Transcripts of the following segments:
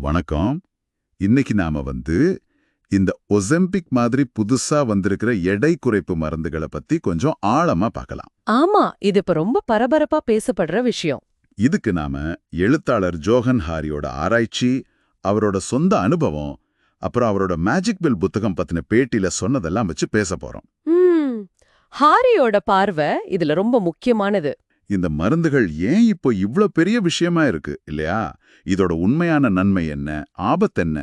வணக்கம். இன்னைக்கு நாம வந்து இந்த ஒசெம்பிக் மாதிரி புதுசா வந்திருக்கிற எடை குறைப்பு மருந்துகளை பத்தி கொஞ்சம் ஆழமா பார்க்கலாம். ஆமா இது இப்ப ரொம்ப பரபரப்பா பேசப்படுற விஷயம். இதுக்கு நாம எழுத்தாளர் ஜோஹன் ஹாரியோட ஆராய்ச்சி அவரோட சொந்த அனுபவம் அப்புறம் அவரோட மேஜிக் பில் புத்தகம் பத்தின பேட்டியில சொன்னதெல்லாம் வச்சு பேச போறோம். ஹாரியோட பார்வை இதுல ரொம்ப முக்கியமானது. இந்த மருந்துகள் ஏன் இப்போ இவ்ளோ பெரிய விஷயமா இருக்கு இல்லையா? இதோட உண்மையான நன்மை என்ன? ஆபத்து என்ன?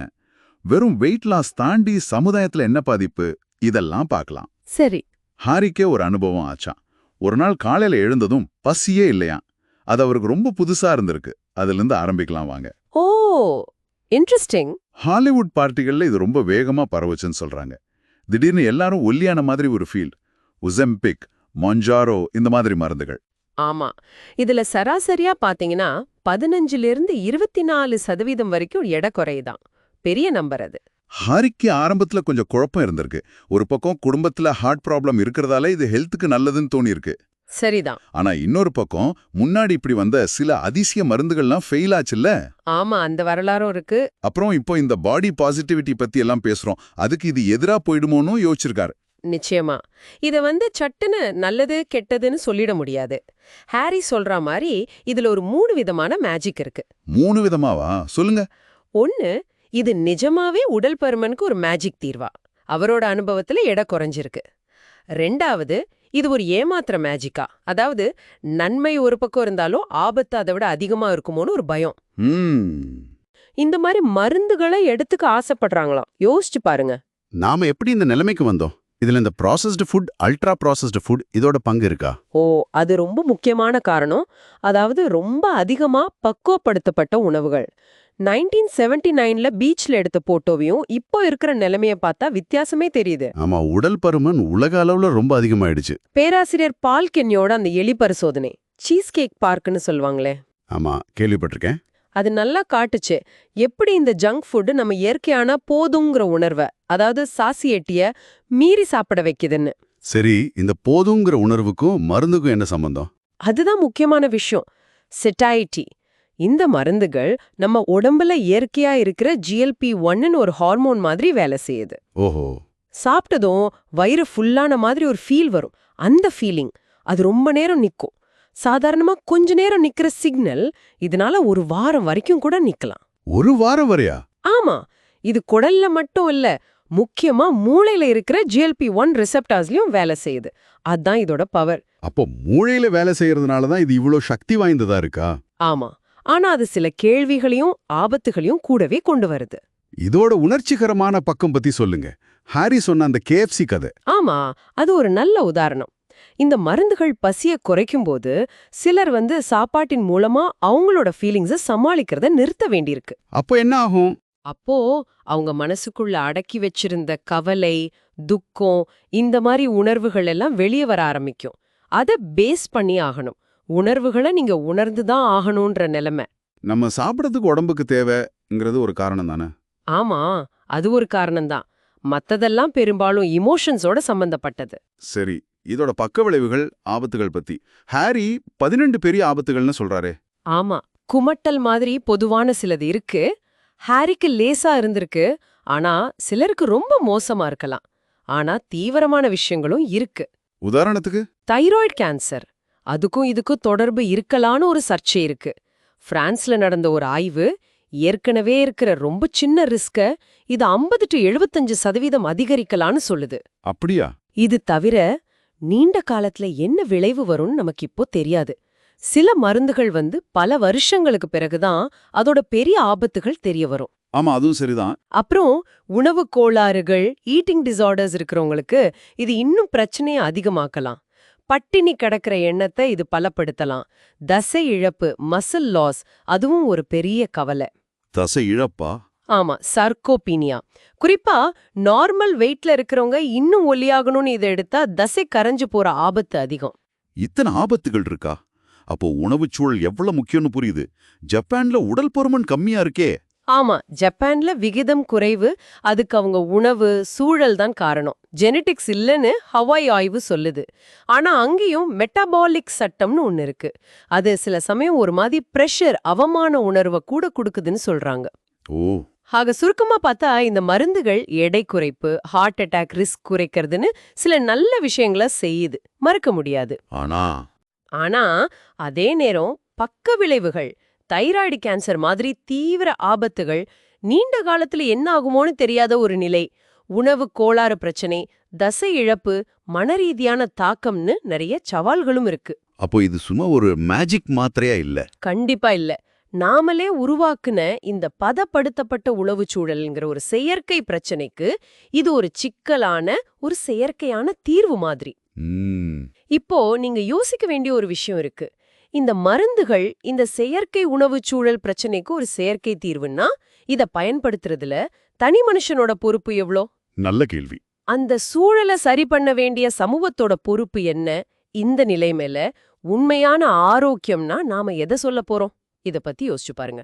வெறும் வெயிட் லாஸ் தாண்டி சமுதாயத்துல என்ன பாதிப்பு? இதெல்லாம் பார்க்கலாம். சரி. ஹாரிக்கே ஒரு அனுபவம் ஆச்சாம் ஒரு நாள் காலையில எழுந்ததும் பசியே இல்லையாம். அது அவருக்கு ரொம்ப புதுசா இருந்திருக்கு. அதிலிருந்து ஆரம்பிக்கலாம் வாங்க. ஓ இன்ட்ரெஸ்டிங் ஹாலிவுட் பார்ட்டிகள்ல இது ரொம்ப வேகமா பரவுச்சுன்னு சொல்றாங்க. திடீர்னு எல்லாரும் ஒல்லியான மாதிரி ஒரு ஃபீல் உசெம்பிக் மொஞ்சாரோ இந்த மாதிரி மருந்துகள். ஆமா. இதுல சராசரியா பாத்தீங்கன்னா பதினஞ்சுல இருந்து இருபத்தி நாலு சதவீதம் வரைக்கும் எடை குறையுதான் பெரிய நம்பர் அது. ஹாரிக்கு ஆரம்பத்துல கொஞ்சம் குழப்பம் இருந்திருக்கு. ஒரு பக்கம் குடும்பத்துல ஹார்ட் ப்ராப்ளம் இருக்கிறதால இது ஹெல்த்துக்கு நல்லதுன்னு தோணியிருக்கு. சரிதான். ஆனா இன்னொரு பக்கம் முன்னாடி இப்படி வந்த சில அதிசய மருந்துகள்லாம் ஃபெயில் ஆச்சுல்ல? ஆமா அந்த வரலாறும் இருக்கு. அப்புறம் இப்போ இந்த பாடி பாசிட்டிவிட்டி பத்தி எல்லாம் பேசுறோம். அதுக்கு இது எதிரா போயிடுமோன்னு யோசிச்சிருக்காரு. நிச்சயமா. இத வந்து சட்டுன்னு நல்லது கெட்டதுன்னு சொல்லிட முடியாது. ஹாரி சொல்ற மாதிரி இதுல ஒரு மூணு விதமான மேஜிக் இருக்கு. மூணு விதமாவா? சொல்லுங்க. ஒன்னு இது நிஜமாவே உடல் பருமனுக்கு ஒரு மேஜிக் தீர்வா. அவரோட அனுபவத்துல எடை குறைஞ்சிருக்கு. ரெண்டாவது இது ஒரு ஏமாத்திர மேஜிக்கா அதாவது நன்மை ஒரு பக்கம் இருந்தாலும் ஆபத்து அதை விட அதிகமா இருக்குமோன்னு ஒரு பயம். இந்த மாதிரி மருந்துகளை எடுத்துக்க ஆசைப்படுறாங்களாம். யோசிச்சு பாருங்க. நாம எப்படி இந்த நிலைமைக்கு வந்தோம்? இதுல இந்த processed food ultra processed food இதோட பங்கு இருக்கா? ஓ அது ரொம்ப முக்கியமான காரணம். அதாவது ரொம்ப அதிகமா பக்குவப்படுத்தப்பட்ட உணவுகள். நைன்டீன் செவன்டி நைன்ல பீச்ல எடுத்த போட்டோவையும் இப்போ இருக்கிற நிலைமைய பார்த்தா வித்தியாசமே தெரியுது. ஆமா உடல் பருமன் உலக அளவுல ரொம்ப அதிகமாயிடுச்சு. பேராசிரியர் பால் கென்யோட அந்த எலி பரிசோதனை சீஸ் கேக் பார்க்குன்னு சொல்லுவாங்களே. ஆமா கேள்விப்பட்டிருக்கேன். அது நல்லா காட்டுச்சு. எப்படி இந்த ஜங்க் ஃபுட் நம்ம இயற்கையான போதுங்கிற உணர்வை அதாவது சாசியேட்டிய மீறி சாப்பிட வைக்குதுன்னு. சரி இந்த போதுங்கிற உணர்வுக்கும் மருந்துக்கும் என்ன சம்பந்தம்? அதுதான் முக்கியமான விஷயம். செட்டாயிட்டி இந்த மருந்துகள் நம்ம உடம்புல இயற்கையா இருக்கிற ஜிஎல்பி ஒன்னு ஒரு ஹார்மோன் மாதிரி வேலை செய்யுது. ஓஹோ. சாப்பிட்டதும் வயிறு ஃபுல்லான மாதிரி ஒரு ஃபீல் வரும். அந்த ஃபீலிங் அது ரொம்ப நேரம் நிக்கும். சாதாரணமா கொஞ்ச நேரம் நிக்கிற சிக்னல் இதனால ஒரு வாரம் வரைக்கும் கூட நிக்கலாம். ஒரு வாரம் வரையா? ஆமா. இது குடல்ல மட்டும் இல்ல முக்கியமா மூளையில இருக்கிற ஜிஎல்பி ஒன் ரிசெப்டார்ஸ்லயும் வேலை செய்யுது. அதான் இதோட பவர் அப்போ மூளையில வேலை செய்யறதுனால தான் இது இவ்ளோ சக்தி வாய்ந்ததா இருக்கா? ஆமா. ஆனா அது சில கேள்விகளையும் ஆபத்துகளையும் கூடவே கொண்டு வருது. இதோட உணர்ச்சிகரமான பக்கம் பத்தி சொல்லுங்க. ஹாரி சொன்ன அந்த கேஎஃப்சி கதை. ஆமா. அது ஒரு நல்ல உதாரணம். இந்த மருந்துகள் பசிய குறைக்கும்போது சிலர் வந்து சாப்பாட்டின் மூலமா அவங்களோட ஃபீலிங்ஸ சமாளிக்கிறத நிறுத்த வேண்டியிருக்கு. அப்போ என்ன ஆகும்? அப்போ அவங்க மனசுக்குள்ள அடக்கி வச்சிருந்த கவலை துக்கம் இந்த மாதிரி உணர்வுகள் எல்லாம் வெளியே வர ஆரம்பிக்கும். அத பேஸ் பண்ணி ஆகணும். உணர்வுகளை நீங்க உணர்ந்து தான் ஆகணும்ன்ற நிலைமை. நம்ம சாப்பிடறதுக்கு உடம்புக்கு தேவைங்கிறது ஒரு காரணம் தானே? ஆமா அது ஒரு காரணம்தான் மத்ததெல்லாம் பெரும்பாலும் இமோஷன்ஸோட சம்பந்தப்பட்டது. சரி. இதோட பக்க விளைவுகள் ஆபத்துகள் பத்தி. ஹாரி பதினெண்டு பெரிய ஆபத்துகள்னு சொல்றாரே. ஆமா குமட்டல் மாதிரி பொதுவான சிலது இருக்கு. ஹாரிக்கு லேசா இருந்திருக்கு ஆனா சிலருக்கு ரொம்ப மோசமா இருக்கலாம். ஆனா தீவிரமான விஷயங்களும் இருக்கு. உதாரணத்துக்கு? Thyroid cancer. அதுக்கும் இதுக்கும் தொடர்பு இருக்கலான்னு ஒரு சர்ச்சை இருக்கு. பிரான்ஸ்ல நடந்த ஒரு ஆய்வு ஏற்கனவே இருக்கிற ரொம்ப சின்ன ரிஸ்க இது 50 டு 75 சதவீதம் அதிகரிக்கலான்னு சொல்லுது. அப்படியா? இது தவிர நீண்ட காலத்துல என்ன விளைவு வரும்னு நமக்கு இப்போ தெரியாது. சில மருந்துகள் வந்து பல வருஷங்களுக்கு பிறகுதான் அதோட பெரிய ஆபத்துகள் தெரிய வரும். ஆமா அதுவும் சரிதான். அப்புறம் உணவு கோளாறுகள் ஈட்டிங் டிசார்டர்ஸ் இருக்கிறவங்களுக்கு இது இன்னும் பிரச்சனையை அதிகமாக்கலாம். பட்டினி கிடக்கிற எண்ணத்தை இது பலப்படுத்தலாம். தசை இழப்பு மசில் லாஸ் அதுவும் ஒரு பெரிய கவலை. தசை இழப்பா? ஆமா சர்க்கோபீனியா குறிப்பா நார்மல் வெயிட்ல இருக்கிறவங்க இன்னும் ஒல்லியாகணும்னு இதை எடுத்தா தசை கரைஞ்சு போற ஆபத்து அதிகம். இத்தனை ஆபத்துகள் இருக்கா? அப்போ உணவுச் சூழல் எவ்வளவு முக்கியம்னு புரியுது. ஜப்பான்ல உடல் பருமன் கம்மியா இருக்கே. ஆமா ஜப்பான்ல விகிதம் குறைவு அதுக்கு அவங்க உணவு சூழல் தான் காரணம். ஜெனடிக்ஸ் இல்லைன்னு ஹவாய் ஆய்வு சொல்லுது. ஆனா அங்கேயும் மெட்டபாலிக் சட்டம்னு ஒன்னு இருக்கு. அது சில சமயம் ஒரு மாதிரி பிரஷர் அவமான உணர்வை கூட கொடுக்குதுன்னு சொல்றாங்க. ஓ ஆக சுருக்கமா பார்த்தா இந்த மருந்துகள் எடை குறைப்பு ஹார்ட் அட்டாக் ரிஸ்க் குறைக்கிறதுன்னு சில நல்ல விஷயங்களை செய்யுது. மறக்க முடியாது. ஆனா? ஆனா அதே நேரம் பக்க விளைவுகள் தைராய்டு கேன்சர் மாதிரி தீவிர ஆபத்துகள் நீண்ட காலத்துல என்ன ஆகுமோன்னு தெரியாத ஒரு நிலை உணவு கோளாறு பிரச்சனை தசை இழப்பு மனரீதியான தாக்கம்னு நிறைய சவால்களும் இருக்கு. அப்போ இது சும்மா ஒரு மேஜிக் மாத்திரையா இல்ல? கண்டிப்பா இல்ல. நாமளே உருவாக்குன இந்த பதப்படுத்தப்பட்ட உளவுச் சூழல்ங்கிற ஒரு செயற்கை பிரச்சனைக்கு இது ஒரு சிக்கலான ஒரு செயற்கையான தீர்வு மாதிரி. இப்போ நீங்க யோசிக்க வேண்டிய ஒரு விஷயம் இருக்கு. இந்த மருந்துகள் இந்த செயற்கை உணவுச் சூழல் பிரச்சனைக்கு ஒரு செயற்கை தீர்வுன்னா இத பயன்படுத்துறதுல தனி மனுஷனோட பொறுப்பு எவ்ளோ? நல்ல கேள்வி. அந்த சூழலை சரி பண்ண வேண்டிய சமூகத்தோட பொறுப்பு என்ன? இந்த நிலை மேல உண்மையான ஆரோக்கியம்னா நாம எதை சொல்ல போறோம்? இத பத்தி யோசிச்சு பாருங்க.